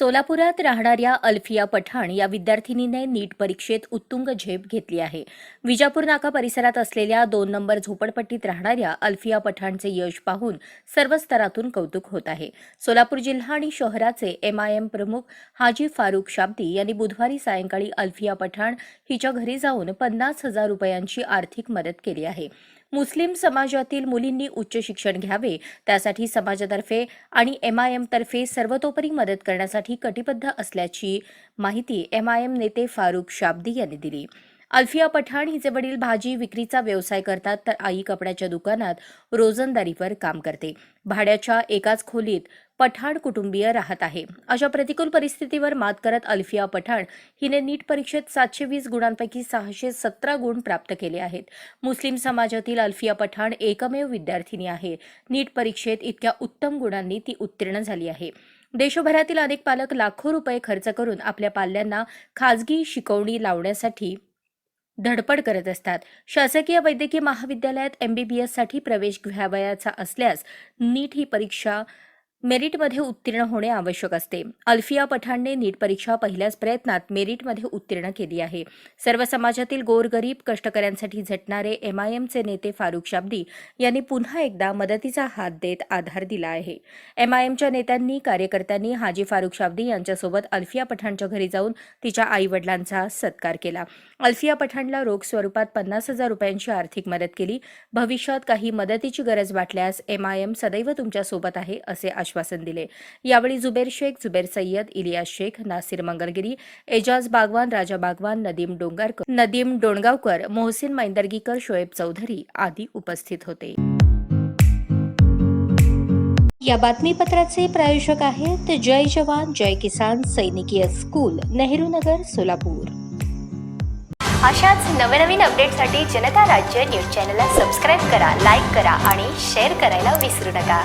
सोलापुरात राहणाऱ्या अल्फिया पठाण या विद्यार्थिनीने नीट परीक्षेत उत्तुंग झेप घेतली आहे. विजापूर नाका परिसरात असलेल्या दोन नंबर झोपडपट्टीत राहणाऱ्या अल्फिया पठाणचे यश पाहून सर्व स्तरातून कौतुक होत आहे. सोलापूर जिल्हा आणि शहराचे एमआयएम प्रमुख हाजी फारुख शाब्दी यांनी बुधवारी सायंकाळी अल्फिया पठाण हिच्या घरी जाऊन पन्नास हजार रुपयांची आर्थिक मदत केली आहे. मुस्लिम समाजातील मुलींनी उच्च शिक्षण घ्यावे. त्यासाठी समाजातर्फे आणि एमआयएम तर्फे सर्वतोपरी मदत करण्यासाठी कटिबद्ध असल्याची माहिती एमआयएम नेते फारुख शाब्दी यांनी दिली. अल्फिया पठाण हिचे वडील भाजी विक्रीचा व्यवसाय करतात तर आई कपड्याच्या दुकानात रोजंदारीवर काम करते. भाड्याच्या एकाच खोलीत पठाण कुटुंबीय राहत आहे. अशा प्रतिकूल परिस्थितीवर मात करत अल्फिया पठाण हिने नीट परीक्षेत सातशे वीस गुणांपैकी सहाशे सतरा गुण प्राप्त केले आहेत. मुस्लिम समाजातील अल्फिया पठाण एकमेव विद्यार्थिनी आहे. नीट परीक्षेत इतक्या उत्तम गुणांनी ती उत्तीर्ण झाली आहे. देशभरातील अनेक पालक लाखो रुपये खर्च करून आपल्या पाल्यांना खाजगी शिकवणी लावण्यासाठी धडपड करत असतात. शासकीय वैद्यकीय महाविद्यालयात एमबीबीएससाठी प्रवेश घ्यावयाचा असल्यास नीट ही परीक्षा मेरिटमध्ये उत्तीर्ण होणे आवश्यक असते. अल्फिया पठाणने नीट परीक्षा पहिल्याच प्रयत्नात मेरिटमध्ये उत्तीर्ण केली आहे. सर्व समाजातील गोरगरीब कष्टकऱ्यांसाठी झटणारे एमआयएमचे नेते फारुख शाब्दी यांनी पुन्हा एकदा मदतीचा हात देत आधार दिला आहे. एमआयएमच्या नेत्यांनी कार्यकर्त्यांनी हाजी फारुख शाब्दी यांच्यासोबत अल्फिया पठाणच्या घरी जाऊन तिच्या आईवडिलांचा सत्कार केला. अल्फिया पठाणला रोख स्वरूपात पन्नास हजार रुपयांची आर्थिक मदत केली. भविष्यात काही मदतीची गरज वाटल्यास एमआयएम सदैव तुमच्यासोबत आहे असे आश्वासन दिले. यावेळी जुबेर शेख जुबेर सय्यद इलियास शेख नासिर मंगलगिरी एजाज बागवान राजा बागवान नदीम डोंगारकर नदीम डोणगावकर मोहसिन मैंदर्गीकर शोएब चौधरी आदी उपस्थित होते. या बातमीपत्राचे प्रायोजक आहेत जय जवान जय किसान सैनिकीय स्कूल नेहरू नगर सोलापूर. अशाच नवनवीन अपडेटसाठी जनता राज्य न्यूज चॅनलला सबस्क्राईब करा लाईक करा आणि शेअर करायला विसरू नका.